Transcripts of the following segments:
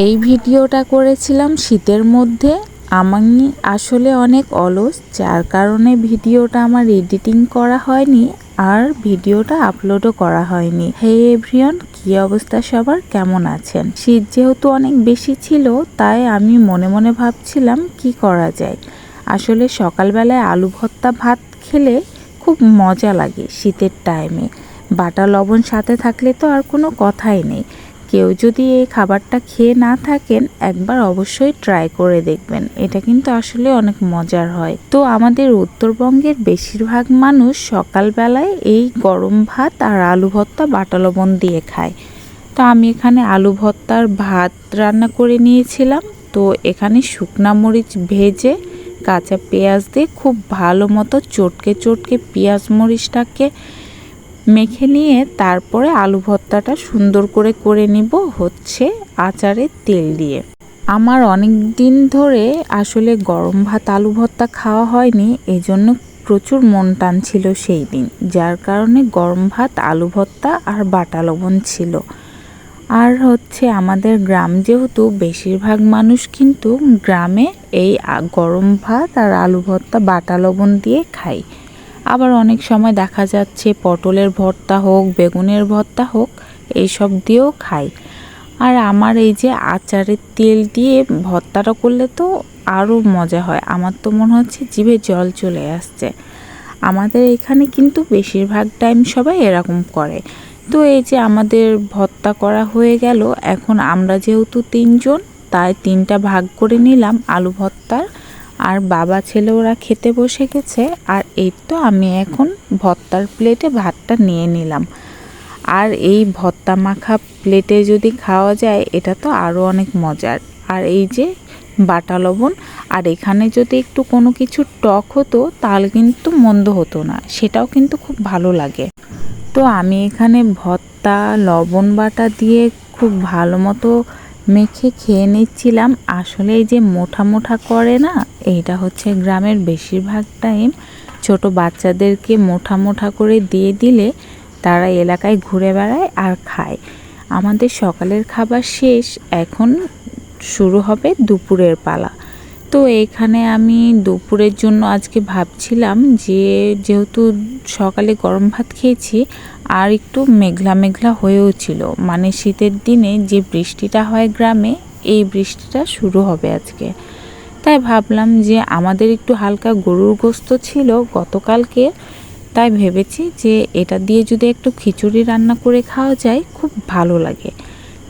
এই ভিডিওটা করেছিলাম শীতের মধ্যে। আমি আসলে অনেক অলস, যার কারণে ভিডিওটা আমার এডিটিং করা হয়নি আর ভিডিওটা আপলোডও করা হয়নি। হে এভরিয়ন কি অবস্থা সবার? কেমন আছেন? শীত যেহেতু অনেক বেশি ছিল, তাই আমি মনে মনে ভাবছিলাম কি করা যায়। আসলে সকালবেলায় আলু ভর্তা ভাত খেলে খুব মজা লাগে শীতের টাইমে বাটা লবণ সাথে থাকলে তো আর কোনো কথাই নেই। কেউ যদি এই খাবারটা খেয়ে না থাকেন, একবার অবশ্যই ট্রাই করে দেখবেন। এটা কিন্তু আসলে অনেক মজার হয়। তো আমাদের উত্তরবঙ্গের বেশিরভাগ মানুষ সকালবেলায় এই গরম ভাত আর আলু ভর্তা বাটা লবণ দিয়ে খায়। তো আমি এখানে আলু ভর্তার ভাত রান্না করে নিয়েছিলাম। তো এখানে শুকনা মরিচ ভেজে কাঁচা পেঁয়াজ দিয়ে খুব ভালো মতো চটকে চটকে পেঁয়াজ মরিচটাকে মেখে নিয়ে তারপরে আলু ভর্তাটা সুন্দর করে করে নিব হচ্ছে আচারের তেল দিয়ে। আমার অনেক দিন ধরে আসলে গরম ভাত আলু ভর্তা খাওয়া হয়নি, এজন্য প্রচুর মন টানছিল সেই দিন, যার কারণে গরম ভাত, আলু ভর্তা আর বাটা লবণ ছিল। আর হচ্ছে আমাদের গ্রাম যেহেতু বেশিরভাগ মানুষ কিন্তু গ্রামে এই গরম ভাত আর আলু ভর্তা, বাটা লবণ দিয়ে খায়। আবার অনেক সময় দেখা যাচ্ছে পটলের ভর্তা হোক, বেগুনের ভর্তা হোক, এইসব দিয়েও খাই। আর আমার এই যে আচারের তেল দিয়ে ভর্তাটা করলে তো আরও মজা হয়। আমার তো মনে হচ্ছে জিভে জল চলে আসছে। আমাদের এখানে কিন্তু বেশিরভাগ টাইম সবাই এরকম করে। তো এই যে আমাদের ভর্তা করা হয়ে গেল, এখন আমরা যেহেতু তিনজন, তাই তিনটা ভাগ করে নিলাম আলু ভর্তার। আর বাবা ছেলে ওরা খেতে বসে গেছে, আর এই তো আমি এখন ভর্তার প্লেটে ভাতটা নিয়ে নিলাম। আর এই ভর্তা মাখা প্লেটে যদি খাওয়া যায়, এটা তো আরও অনেক মজার। আর এই যে বাটা লবণ, আর এখানে যদি একটু কোনো কিছু টক হতো, তাহলে কিন্তু মন্দ হতো না। সেটাও কিন্তু খুব ভালো লাগে। তো আমি এখানে ভর্তা, লবণ বাটা দিয়ে খুব ভালো মতো মেখে খেয়ে নিচ্ছিলাম। আসলে এই যে মোটা মোটা করে না, এইটা হচ্ছে গ্রামের বেশিরভাগ টাইম ছোট বাচ্চাদেরকে মোটা মোটা করে দিয়ে দিলে তারা এলাকায় ঘুরে বেড়ায় আর খায়। আমাদের সকালের খাবার শেষ, এখন শুরু হবে দুপুরের পালা। তো এখানে আমি দুপুরের জন্য আজকে ভাবছিলাম যে যেহেতু সকালে গরম ভাত খেয়েছি, আর একটু মেঘলা মেঘলা হয়েও ছিল। মানে শীতের দিনে যে বৃষ্টিটা হয় গ্রামে, এই বৃষ্টিটা শুরু হবে আজকে। তাই ভাবলাম যে আমাদের একটু হালকা গরুর গোস্ত ছিল গতকালকে, তাই ভেবেছি যে এটা দিয়ে যদি একটু খিচুড়ি রান্না করে খাওয়া যায়, খুব ভালো লাগে।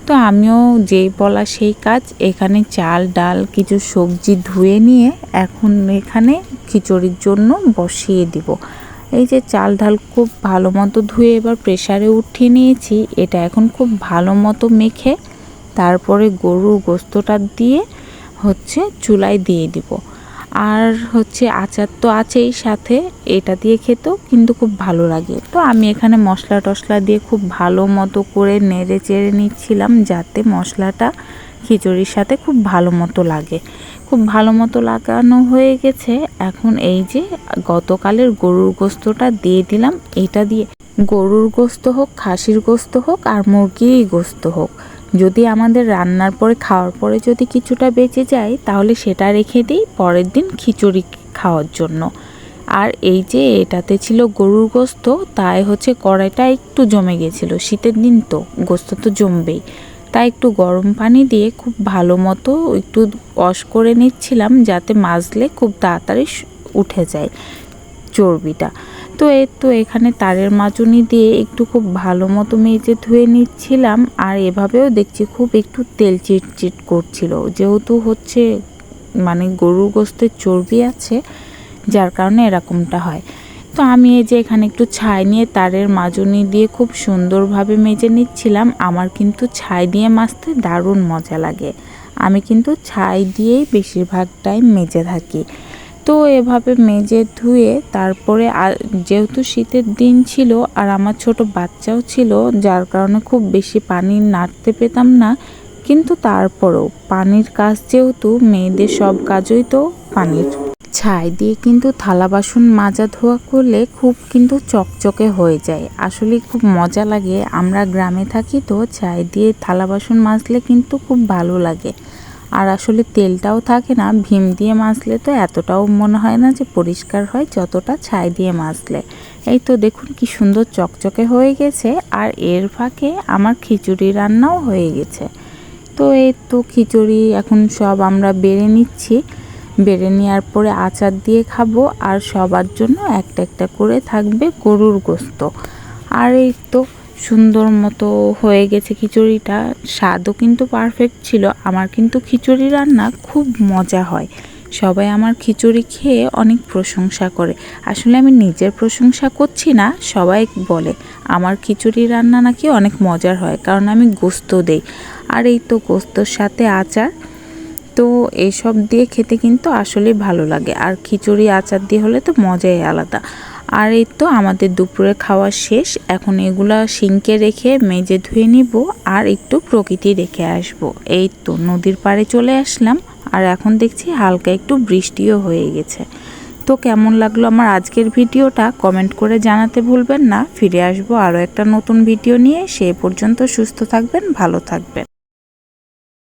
তো আমিও যেই বলা সেই কাজ, এখানে চাল, ডাল, কিছু সবজি ধুয়ে নিয়ে এখন এখানে খিচুড়ির জন্য বসিয়ে দিব। এই যে চাল, ডাল খুব ভালো মতো ধুয়ে এবার প্রেশারে উঠিয়ে নিয়েছি, এটা এখন খুব ভালো মতো মেখে তারপরে গরুর গোস্তটা দিয়ে হচ্ছে চুলায় দিয়ে দিব। আর হচ্ছে আচার তো আছেই সাথে, এটা দিয়ে খেতেও কিন্তু খুব ভালো লাগে। তো আমি এখানে মশলা টশলা দিয়ে খুব ভালো মতো করে নেড়ে চেড়ে নিচ্ছিলাম যাতে মশলাটা খিচুড়ির সাথে খুব ভালো মতো লাগে। খুব ভালো মতো লাগানো হয়ে গেছে। এখন এই যে গতকালের গরুর গোস্তটা দিয়ে দিলাম, এটা দিয়ে গরুর গোস্ত হোক, খাসির গোস্ত হোক আর মুরগির গোস্ত হোক। যদি আমাদের রান্নার পরে, খাওয়ার পরে যদি কিছুটা বেঁচে যায়, তাহলে সেটা রেখে দিই পরের দিন খিচুড়ি খাওয়ার জন্য। আর এই যে এটাতে ছিল গরুর গোস্ত, তাই হচ্ছে কড়াইটা একটু জমে গেছিল। শীতের দিন তো, গোস্ত তো জমবেই। তাই একটু গরম পানি দিয়ে খুব ভালো মতো একটু ওয়াশ করে নিচ্ছিলাম, যাতে মাজলে খুব তাড়াতাড়ি উঠে যায় চর্বিটা। তো এই তো এখানে তারের মাজুনি দিয়ে একটু খুব ভালো মতো মেজে ধুয়ে নিচ্ছিলাম, আর এভাবেও দেখছি খুব একটু তেল চিটচিট করছিল। যেহেতু হচ্ছে মানে গরুর গোস্তের চর্বি আছে, যার কারণে এরকমটা হয়। তো আমি এই যে এখানে একটু ছাই নিয়ে তারের মাজুনি দিয়ে খুব সুন্দরভাবে মেজে নিচ্ছিলাম, আমার কিন্তু ছাই দিয়ে মাজতে দারুণ মজা লাগে। আমি কিন্তু ছাই দিয়েই বেশিরভাগ টাইম মেজে থাকি। তো এভাবে মেজে ধুয়ে তারপরে আর যেহেতু শীতের দিন ছিল আর আমার ছোট বাচ্চাও ছিল, যার কারণে খুব বেশি পানি নাড়তে পেতাম না। কিন্তু তারপরেও পানির কাজ যেহেতু, মেয়েদের সব কাজই তো পানির। ছাই দিয়ে কিন্তু থালা বাসন মাজা ধোয়া করলে খুব কিন্তু চকচকে হয়ে যায়। আসলে খুব মজা লাগে। আমরা গ্রামে থাকি তো ছাই দিয়ে থালা বাসন মাজলে কিন্তু খুব ভালো লাগে। আর আসলে তেলটাও থাকে না, ভীম দিয়ে মাজলে তো এতটাও মনে হয় না যে পরিষ্কার হয় যতটা ছাই দিয়ে মাজলে এই তো দেখুন কি সুন্দর চকচকে হয়ে গেছে আর এর ফাঁকে আমার খিচুড়ি রান্নাও হয়ে গেছে। তো এই তো খিচুড়ি এখন সব আমরা বেড়ে নিচ্ছি। বেড়ে নেওয়ার পরে আচার দিয়ে খাব আর সবার জন্য একটা একটা করে থাকবে গরুর গোস্ত। আর এই তো সুন্দর মতো হয়ে গেছে খিচুড়িটা। স্বাদও কিন্তু পারফেক্ট ছিল, আমার কিন্তু খিচুড়ি রান্না খুব মজা হয়। সবাই আমার খিচুড়ি খেয়ে অনেক প্রশংসা করে। আসলে আমি নিজের প্রশংসা করছি না, সবাই বলে। আমার খিচুড়ি রান্না নাকি অনেক মজার হয়, কারণ আমি গোস্ত দেই। আর এই তো গোস্তর সাথে আচার। তো এইসব দিয়ে খেতে কিন্তু আসলে ভালো লাগে। আর খিচুড়ি আচার দিয়ে হলে তো মজাই আলাদা। আর এই তো আমাদের দুপুরে খাওয়া শেষ। এখন এগুলা সিঙ্কে রেখে মেজে ধুয়ে নিব আর একটু প্রকৃতি রেখে আসব। এই তো নদীর পাড়ে চলে আসলাম আর এখন দেখছি হালকা একটু বৃষ্টিও হয়ে গেছে। তো কেমন লাগল আমার আজকের ভিডিওটা কমেন্ট করে জানাতে ভুলবেন না। ফিরে আসব আরও একটা নতুন ভিডিও নিয়ে। সে পর্যন্ত সুস্থ থাকবেন, ভালো থাকবেন।